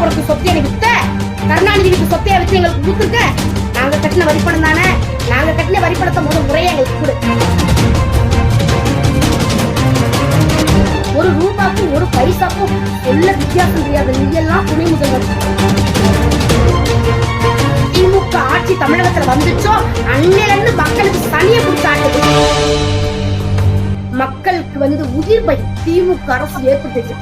படத்து சொத்தை எனக்கு வித்த. கருணாநிதிக்கு சொத்தையை வச்சு எங்களுக்கு கொடுத்துருக்க. நாங்க கட்டின வரிப்படம் தானே? நாங்க கட்டின வரிப்படத்தை முதல் முறையை எங்களுக்கு கொடு. ஒரு ரூபாக்கும் ஒரு பைசாக்கும் சொல்ல வித்தியாசம் தெரியாத நீ எல்லாம் துணை முதல்வர். திமுக ஆட்சி தமிழகத்துல வந்துச்சோ அன்னையில இருந்து மக்களுக்கு சனிய கொடுத்தாங்க. மக்களுக்கு வந்து உயிர் பை திமுக அரசு ஏற்பட்டுச்சு.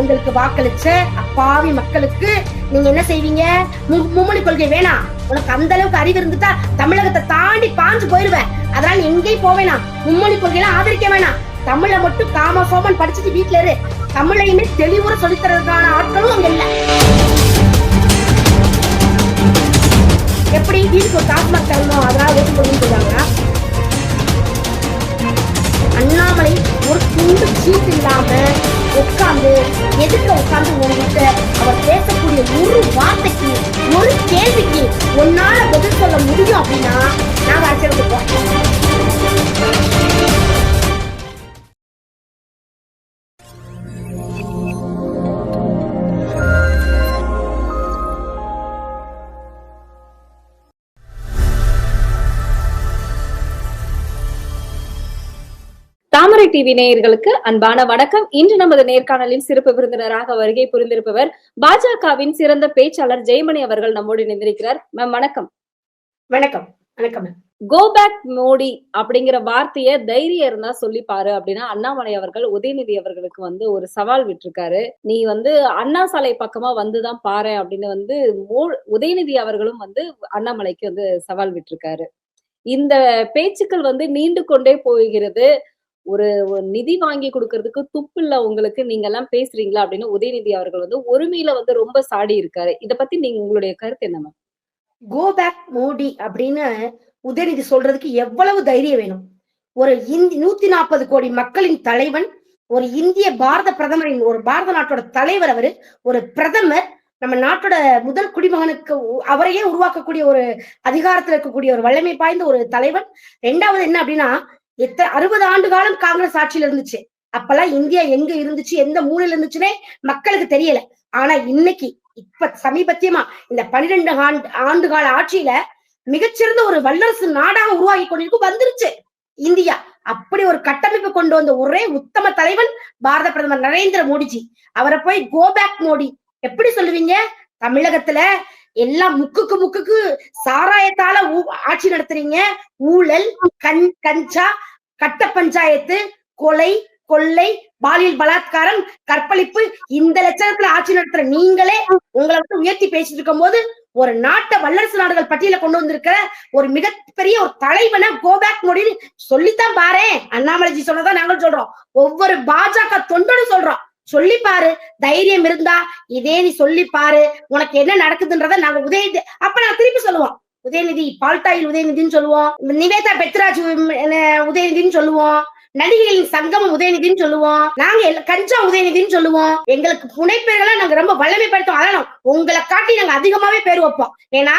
உங்களுக்கு வாக்களிச்ச அப்பாவி மக்களுக்கு நீங்க என்ன செய்வீங்க? மும்மொழி கொள்கை வேணாம். உனக்கு அந்த அளவுக்கு அறிவு இருந்துட்டா தமிழகத்தை தாண்டி பாஞ்சு போயிருவேன். அதனால எங்கேயும் வேணாம். மும்மொழி கொள்கையெல்லாம் ஆதரிக்க வேணாம். தமிழை மட்டும் காம சோமன் படிச்சுட்டு வீட்டுல இரு. தமிழையுமே தெளிவுற சொல்லித்தரதுக்கான ஆட்களும் அங்க இல்ல. எப்படி வீட்டுக்கு ஒரு டாஸ்மாக் தரணும்? அதனால ஓட்டு போடணும்னு சொல்றாங்க அண்ணாமலை ஒரு துண்டு சீட் இல்லாம உட்கார்ந்து எதுக்க உட்கார்ந்து உங்ககிட்ட அவர் பேசக்கூடிய ஒரு வார்த்தைக்கு ஒரு கேள்விக்கு ஒன்னால பதில் சொல்ல முடியும் அப்படின்னா நாங்க அரசியலுக்கு தாமரை டிவி நேயர்களுக்கு அன்பான வணக்கம். இன்று நமது நேர்காணலில் சிறப்பு விருந்தினராக வருகை புரிந்திருப்பவர் பாஜகவின் சிறந்த பேச்சாளர் ஜெயமணி அவர்கள் நம்மோடு இணைந்திருக்கிறார். மேம் வணக்கம். வணக்கம். வணக்கம். கோ பேக் மோடி அப்படிங்கிற வார்த்தைய தைரியம் இருந்தா சொல்லி பாரு அப்படின்னா அண்ணாமலை அவர்கள் உதயநிதி அவர்களுக்கு வந்து ஒரு சவால் விட்டிருக்காரு. நீ வந்து அண்ணா சாலை பக்கமா வந்துதான் பாரு அப்படின்னு வந்து உதயநிதி அவர்களும் வந்து அண்ணாமலைக்கு வந்து சவால் விட்டிருக்காரு. இந்த பேச்சுக்கள் வந்து நீண்டு கொண்டே போகிறது. ஒரு ஒரு நிதி வாங்கி கொடுக்கறதுக்கு துப்பு இல்ல உங்களுக்கு நீங்க எல்லாம் பேசுறீங்களா அப்படின்னு உதயநிதி அவர்கள் வந்து ஒருமையில வந்து ரொம்ப சாடி இருக்காரு. இத பத்தி நீங்க உங்களுடைய கருத்து என்ன மேம்? கோ பேக் மோடி அப்படின்னு உதயநிதி சொல்றதுக்கு எவ்வளவு தைரியம் வேணும்? ஒரு இந்தி நூத்தி நாற்பது கோடி மக்களின் தலைவன் ஒரு இந்திய பாரத பிரதமரின் ஒரு பாரத நாட்டோட தலைவர் அவரு ஒரு பிரதமர் நம்ம நாட்டோட முதல் குடிமகனுக்கு உ- அவரையே உருவாக்கக்கூடிய ஒரு அதிகாரத்துல இருக்கக்கூடிய ஒரு வல்லமை பாய்ந்த ஒரு தலைவன். ரெண்டாவது என்ன அப்படின்னா எத்தனை அறுபது ஆண்டு காலம் காங்கிரஸ் ஆட்சியில இருந்துச்சு. அப்பெல்லாம் இந்தியா எங்க இருந்துச்சு எந்த மூலையில இருந்துச்சுன்னே மக்களுக்கு தெரியல. ஆனா இன்னைக்கு இப்ப சமீபத்தியமா இந்த பன்னிரெண்டு ஆண்டு ஆண்டு கால ஆட்சியில மிகச்சிறந்த ஒரு வல்லரசு நாடாக உருவாகி கொண்டிருக்கும் வந்துருச்சு. இந்தியா. அப்படி ஒரு கட்டமைப்பு கொண்டு வந்த ஒரே உத்தம தலைவன் பாரத பிரதமர் நரேந்திர மோடிஜி. அவரை போய் கோபேக் மோடி. எப்படி சொல்லுவீங்க? தமிழகத்துல எல்லாம் முக்குக்கு முக்குக்கு சாராயத்தால ஊ- ஆட்சி நடத்துறீங்க. ஊழல் கண் கஞ்சா கட்ட பஞ்சாயத்து கொலை கொள்ளை பாலியல் பலாத்காரம் கற்பழிப்பு இந்த லட்சணத்துல ஆட்சி நடத்துற நீங்களே உங்களை வந்து உயர்த்தி பேசிட்டு இருக்கும் போது ஒரு நாட்டை வல்லரசு நாடுகள் பட்டியல கொண்டு வந்திருக்கிற ஒரு மிகப்பெரிய ஒரு தலைவனை கோபேக் மோடின்னு சொல்லித்தான் பாரேன். அண்ணாமலைஜி சொன்னதான் நாங்களும் சொல்றோம். ஒவ்வொரு பாஜக தொண்டனும் சொல்றோம். சொல்லி பாரு தைரியம் இருந்தா இதே நீ சொல்லி பாரு உனக்கு என்ன நடக்குதுன்றத நாங்க உதயநிதி அப்ப நான் திருப்பி சொல்லுவோம். உதயநிதி பால்டாயில் உதயநிதின்னு சொல்லுவோம். நிவேதா பெத்ராஜ் உதயநிதின்னு சொல்லுவோம். நடிகைகளின் சங்கமம் உதயநிதின்னு சொல்லுவோம். நாங்க கஞ்சா உதயநிதின்னு சொல்லுவோம். எங்களுக்கு புனைப்பெயர்களை நாங்க ரொம்ப வல்லமைப்படுத்தும் அதனால உங்களை காட்டி நாங்க அதிகமாவே பேர் வைப்போம். ஏன்னா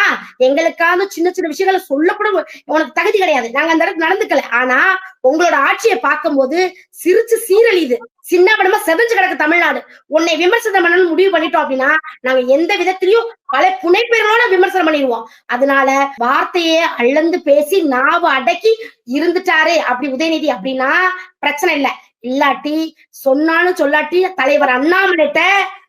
எங்களுக்காக சின்ன சின்ன விஷயங்களை சொல்லக்கூட உனக்கு தகுதி கிடையாது. நாங்க அந்த இடத்துக்கு நடந்துக்கல. ஆனா உங்களோட ஆட்சியை பார்க்கும்போது சிரிச்சு சீரழியுது. சின்னபடமா செதஞ்சு கிடக்கு தமிழ்நாடு. உன்னை விமர்சனம் பண்ணணும் முடிவு பண்ணிட்டோம் அப்படின்னா நாங்க எந்த விதத்திலயும் பல புனைப்பெயர்களோட விமர்சனம் பண்ணிடுவோம். அதனால வார்த்தையே அள்ளந்து பேசி நாவு அடக்கி இருந்துட்டாரு அப்படி உதயநிதி அப்படின்னா பிரச்சனை இல்லை. இல்லாட்டி சொன்னாலும் சொல்லாட்டி தலைவர் அண்ணாமலைட்ட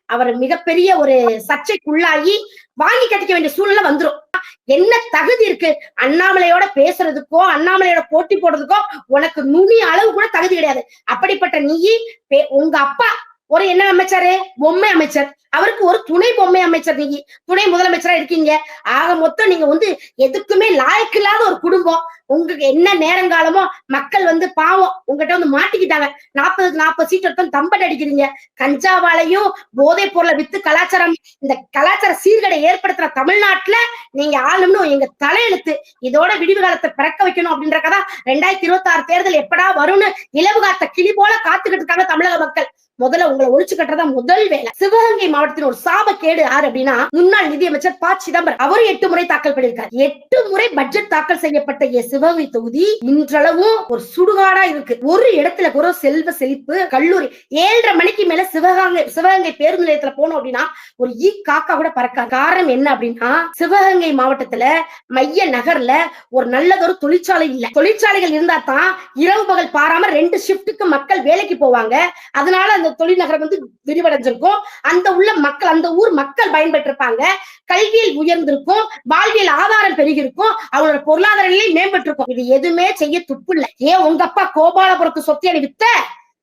அவர் மிகப்பெரிய ஒரு சர்ச்சைக்குள்ளாகி வாங்கி கட்டிக்க வேண்டிய சூழ்நிலை வந்துரும். என்ன தகுதி இருக்கு? அண்ணாமலையோட பேசுறதுக்கோ அண்ணாமலையோட போட்டி போடுறதுக்கோ உனக்கு நுனி அளவு கூட தகுதி கிடையாது. அப்படிப்பட்ட நீ பே- உங்க அப்பா ஒரு என்ன அமைச்சரு? பொம்மை அமைச்சர். அவருக்கு ஒரு துணை பொம்மை அமைச்சர் நீங்க துணை முதலமைச்சரா இருக்கீங்க. ஆக மொத்தம் நீங்க வந்து எதுக்குமே இல்லாத ஒரு குடும்பம். உங்களுக்கு என்ன நேரங்காலமோ மக்கள் வந்து பாவம் உங்ககிட்ட வந்து மாட்டிக்கிட்டாங்க. நாற்பதுக்கு நாற்பது சீட் எடுத்தோம் தம்பட் அடிக்கிறீங்க. கஞ்சாவாலையும் போதைப் பொருளை வித்து கலாச்சாரம் இந்த கலாச்சார சீர்கடை ஏற்படுத்துற தமிழ்நாட்டுல நீங்க ஆளும்னு எங்க தலையெழுத்து. இதோட விடிவு காலத்தை பிறக்க வைக்கணும் அப்படின்றக்கதான் ரெண்டாயிரத்தி இருபத்தி ஆறு தேர்தல் எப்படா வரும்னு இலவு காத்த கிளி போல காத்துக்கிட்டு இருக்காங்க தமிழக மக்கள். முதல்ல உங்களை ஒழிச்சு கட்டுறதா முதல் வேலை. சிவகங்கை மாவட்டத்தின் ஒரு சாபக்கேடு யாரு அப்படின்னா முன்னாள் நிதியமைச்சர் ப. சிதம்பரம். அவரும் எட்டு முறை தாக்கல் பண்ணியிருக்காரு. எட்டு முறை பட்ஜெட் தாக்கல் செய்யப்பட்ட சிவகங்கை தொகுதி இன்றளவும் ஒரு சுடுகாடா இருக்கு. ஒரு இடத்துல கூட செல்வ செழிப்பு கல்லூரி. ஏழரை மணிக்கு மேல சிவகங்கை சிவகங்கை பேருந்து நிலையத்துல போனோம் அப்படின்னா ஒரு ஈ. காக்கா கூட பறக்க காரணம் என்ன அப்படின்னா சிவகங்கை மாவட்டத்துல மைய நகர்ல ஒரு நல்லதொரு தொழிற்சாலை இல்ல. தொழிற்சாலைகள் இருந்தா தான் இரவு பகல் பாராம ரெண்டு ஷிப்டுக்கு மக்கள் வேலைக்கு போவாங்க. அதனால அந்த தொழில் நகரம் வந்து விரிவடைஞ்சிருக்கும். அந்த உள்ள மக்கள் அந்த ஊர் மக்கள் பயன்பெற்றிருப்பாங்க. கல்வியில் உயர்ந்திருக்கும். வாழ்வியல் ஆதாரம் பெருகிருக்கும் அவங்களோட பொருளாதார நிலை மேம்பட்டிருக்கும். இது எதுவுமே செய்ய துப்பு இல்லை. ஏன் உங்க அப்பா கோபாலபுரத்து சொத்தையை வித்த?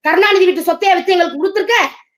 கருணாநிதி வீட்டு சொத்தையை வித்து எங்களுக்கு கொடுத்துருக்க?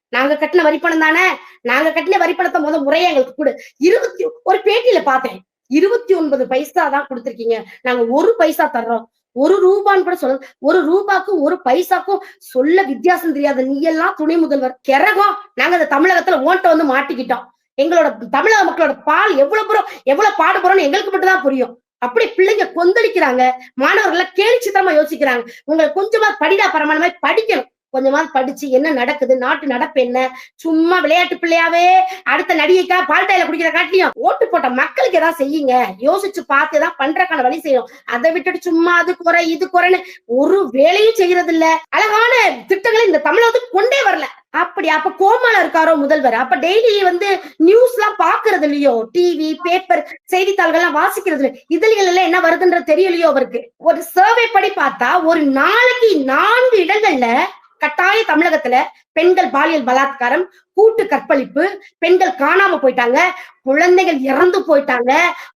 நாங்க கட்டின வரிப்பணம் தானே? நாங்க கட்டின வரிப்பணத்தை முத முறையா எங்களுக்கு கொடு. இருபத்தி ஒரு பேட்டியில பார்த்தேன். இருபத்தி ஒன்பது பைசா தான் கொடுத்துருக்கீங்க. நாங்க ஒரு பைசா தர்றோம். ஒரு ரூபான்னு கூட சொல்ல ஒரு ரூபாக்கும் ஒரு பைசாக்கும் சொல்ல வித்தியாசம் தெரியாத. நீ எல்லாம் துணை முதல்வர். கிறகம் நாங்க இந்த தமிழகத்துல ஓட்ட வந்து மாட்டிக்கிட்டோம். எங்களோட தமிழக மக்களோட பால் எவ்வளவு புறம் எவ்வளவு பாடுபடுறோம்னு எங்களுக்கு மட்டும்தான் புரியும். அப்படி பிள்ளைங்க கொந்தளிக்கிறாங்க. மாணவர்களை சித்திரமா யோசிக்கிறாங்க. உங்களை கொஞ்சமா படிடா பரமான மாதிரி படிக்கணும். கொஞ்சமாவது படிச்சு என்ன நடக்குது நாட்டு நடப்பு என்ன? சும்மா விளையாட்டு பிள்ளையாவே அடுத்த நடிகைக்கா பால்டாயில குடிக்கிற காட்டியும் ஓட்டு போட்ட மக்களுக்கு ஏதாவது செய்யுங்க. யோசிச்சு பார்த்து ஏதாவது பண்றக்கான வழி செய்யணும். அதை விட்டுட்டு சும்மா அது குறை இது குறைன்னு ஒரு வேலையும் செய்யறது இல்ல அழகான திட்டங்களை இந்த தமிழகத்துக்கு கொண்டே வரல. அப்படி அப்ப கோமால இருக்காரோ முதல்வர்? அப்ப டெய்லி வந்து நியூஸ் எல்லாம் பாக்குறது இல்லையோ? டிவி பேப்பர் செய்தித்தாள்கள் எல்லாம் வாசிக்கிறது இல்ல இதழ்கள் எல்லாம் என்ன வருதுன்றது தெரியலையோ அவருக்கு? ஒரு சர்வே படி பார்த்தா ஒரு நாளைக்கு நான்கு இடங்கள்ல கட்டாய தமிழகத்துல பெண்கள் பாலியல் பலாத்காரம் கூட்டு கற்பழிப்பு பெண்கள் காணாம போயிட்டாங்க குழந்தைகள் இறந்து போயிட்டாங்க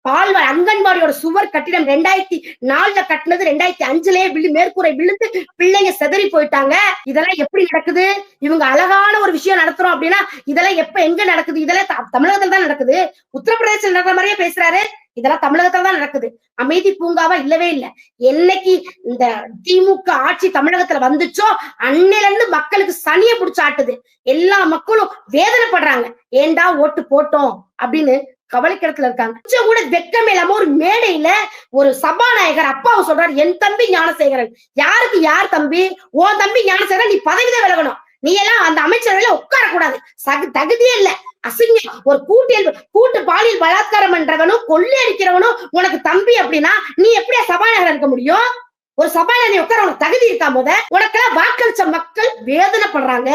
பால்வா அங்கன்வாடியோட சுவர் கட்டிடம் ரெண்டாயிரத்தி நாலுல கட்டினது ரெண்டாயிரத்தி அஞ்சுலயே விழு மேற்கூரை விழுந்து பிள்ளைங்க செதறி போயிட்டாங்க. இதெல்லாம் எப்படி நடக்குது? இவங்க அழகான ஒரு விஷயம் நடத்துறோம் அப்படின்னா இதெல்லாம் எப்ப எங்க நடக்குது? இதெல்லாம் தமிழகத்துல தான் நடக்குது. உத்தரப்பிரதேசம் நடக்கிற மாதிரியே பேசுறாரு. இதெல்லாம் தமிழகத்துல தான் நடக்குது. அமைதி பூங்காவா இல்லவே இல்ல. என்னைக்கு இந்த திமுக ஆட்சி தமிழகத்துல வந்துச்சோ அன்னையில இருந்து மக்களுக்கு சனிய புடிச்சு ஆட்டுது. எல்லா மக்களும் வேதனைப்படுறாங்க. ஏண்டா ஓட்டு போட்டோம் அப்படின்னு கவலைக்கிடத்துல இருக்காங்க. கொஞ்சம் கூட வெக்கம் இல்லாம ஒரு மேடையில ஒரு சபாநாயகர் அப்பாவை சொல்றாரு என் தம்பி ஞானசேகரன். யாருக்கு யார் தம்பி? ஓ தம்பி ஞானசேகரன் நீ பதவிதான் விலகணும். நீ எல்லாம் அந்த அமைச்சரவையில உட்கார கூடாது சகு தகுதியே இல்ல. அசிங்கம். ஒரு கூட்டியல் கூட்டு பாலியல் பலாத்காரம் பண்றவனும் கொள்ளை அடிக்கிறவனும் உனக்கு தம்பி அப்படின்னா நீ எப்படியா சபாநாயகர் இருக்க முடியும்? ஒரு சபாநாயகர் உட்கார உனக்கு தகுதி இருக்கா போத உனக்கெல்லாம் வாக்களிச்ச மக்கள் வேதனைப்படுறாங்க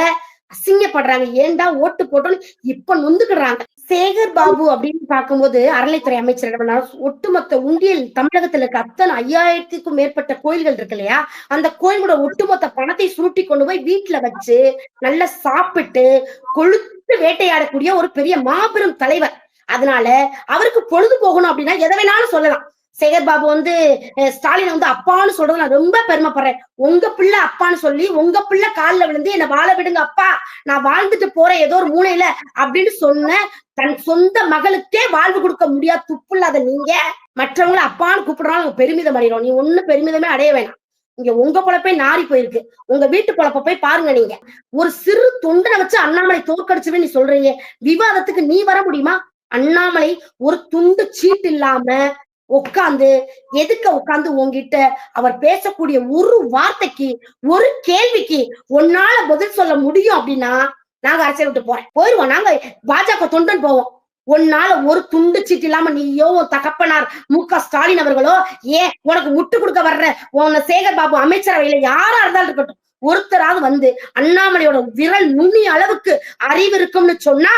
அசிங்கப்படுறாங்க. ஏன்டா ஓட்டு போட்டோன்னு இப்ப நொந்துக்கிடுறாங்க. சேகர் பாபு அப்படின்னு பார்க்கும்போது அறநிலைத்துறை அமைச்சர் ஒட்டுமொத்த உண்டியல் தமிழகத்துல இருக்க அத்தனை ஐயாயிரத்துக்கும் மேற்பட்ட கோயில்கள் இருக்கு இல்லையா? அந்த கோயிலோட ஒட்டுமொத்த பணத்தை சுருட்டி கொண்டு போய் வீட்டுல வச்சு நல்லா சாப்பிட்டு கொழுத்து வேட்டையாடக்கூடிய ஒரு பெரிய மாபெரும் தலைவர். அதனால அவருக்கு பொழுது போகணும் அப்படின்னா எதை வேணாலும் சொல்லலாம். சேகர் பாபு வந்து ஸ்டாலின் வந்து அப்பான்னு சொல்றது நான் ரொம்ப பெருமைப்படுறேன். உங்க பிள்ளை அப்பான்னு சொல்லி உங்க பிள்ளை கால்ல விழுந்து என்ன வாழ விடுங்க அப்பா. நான் வாழ்ந்துட்டு போறேன் ஏதோ ஒரு மூளையில அப்படின்னு சொன்ன தன் சொந்த மகளுக்கே வாழ்வு கொடுக்க முடியாது துப்பு இல்லாத நீங்க. மற்றவங்கள அப்பான்னு கூப்பிடுறாங்க பெருமிதம் அடையிறோம் நீ ஒண்ணு பெருமிதமே அடைய வேணாம். இங்க உங்க பொழப்பே நாரி போயிருக்கு. உங்க வீட்டு பொழப்ப போய் பாருங்க நீங்க. ஒரு சிறு தொண்டனை வச்சு அண்ணாமலை தோற்கடிச்சுவே நீ சொல்றீங்க. விவாதத்துக்கு நீ வர முடியுமா? அண்ணாமலை ஒரு துண்டு சீட்டு இல்லாம உட்கார்ந்து எதுக்க உட்கார்ந்து உங்ககிட்ட அவர் பேசக்கூடிய ஒரு வார்த்தைக்கு ஒரு கேள்விக்கு உன்னால பதில் சொல்ல முடியும் அப்படின்னா நாங்க அரசியல் விட்டு போறேன் போயிருவோம். நாங்க பாஜக தொண்டன் போவோம். உன்னால ஒரு துண்டு சீட்டு இல்லாம நீயோ உன் தகப்பனார் மு. க. ஸ்டாலின் அவர்களோ ஏன் உனக்கு முட்டு கொடுக்க வர்ற உன்னை சேகர் பாபு அமைச்சரவையில யாரா இருந்தாலும் இருக்கட்டும். ஒருத்தராவது வந்து அண்ணாமலையோட விரல் நுண்ணி அளவுக்கு அறிவு இருக்கும்னு சொன்னா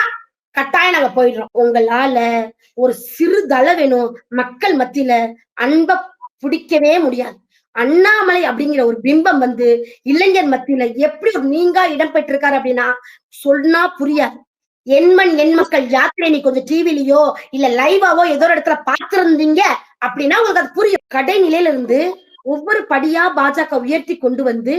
கட்டாயம் நாங்க போயிடுறோம். உங்களால ஒரு சிறு தலை வேணும். மக்கள் மத்தியில அன்ப பிடிக்கவே முடியாது. அண்ணாமலை அப்படிங்கிற ஒரு பிம்பம் வந்து இளைஞர் மத்தியில எப்படி ஒரு நீங்கா இடம் பெற்றிருக்காரு அப்படின்னா சொன்னா புரியாது. எண்மண் எண் மக்கள் யாத்திரை நீ கொஞ்சம் டிவிலயோ இல்ல லைவாவோ ஏதோ ஒரு இடத்துல பாத்திருந்தீங்க அப்படின்னா உங்களுக்கு அது புரியும். கடைநிலையில இருந்து ஒவ்வொரு படியா பாஜக உயர்த்தி கொண்டு வந்து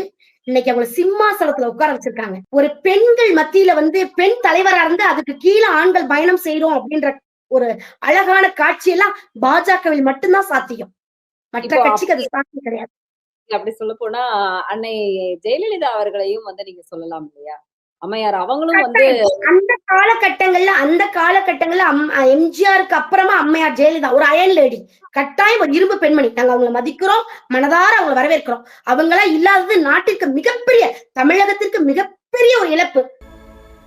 இன்னைக்கு அவங்களை சிம்மாசனத்துல உட்கார வச்சிருக்காங்க. ஒரு பெண்கள் மத்தியில வந்து பெண் தலைவரா இருந்து அதுக்கு கீழே ஆண்கள் பயணம் செய்யறோம் அப்படின்ற ஒரு அழகான காட்சியெல்லாம் பாஜகவில் மட்டும்தான் சாத்தியம். மற்ற கட்சிக்கு அது சாத்தியம் கிடையாது. அப்படி சொல்ல போனா அன்னை ஜெயலலிதா அவர்களையும் வந்து நீங்க சொல்லலாம் இல்லையா? அம்மையார் அவங்களும் வந்து அந்த காலகட்டங்கள்ல அந்த காலகட்டங்கள்ல அம்- எம்ஜிஆருக்கு அப்புறமா அம்மையார் ஜெயலலிதா ஒரு அயன் லேடி. கட்டாயம் ஒரு இரும்பு பெண்மணி. நாங்க அவங்கள மதிக்கிறோம் மனதார அவங்கள வரவேற்கிறோம். அவங்களா இல்லாதது நாட்டிற்கு மிகப்பெரிய தமிழகத்திற்கு மிகப்பெரிய ஒரு இழப்பு.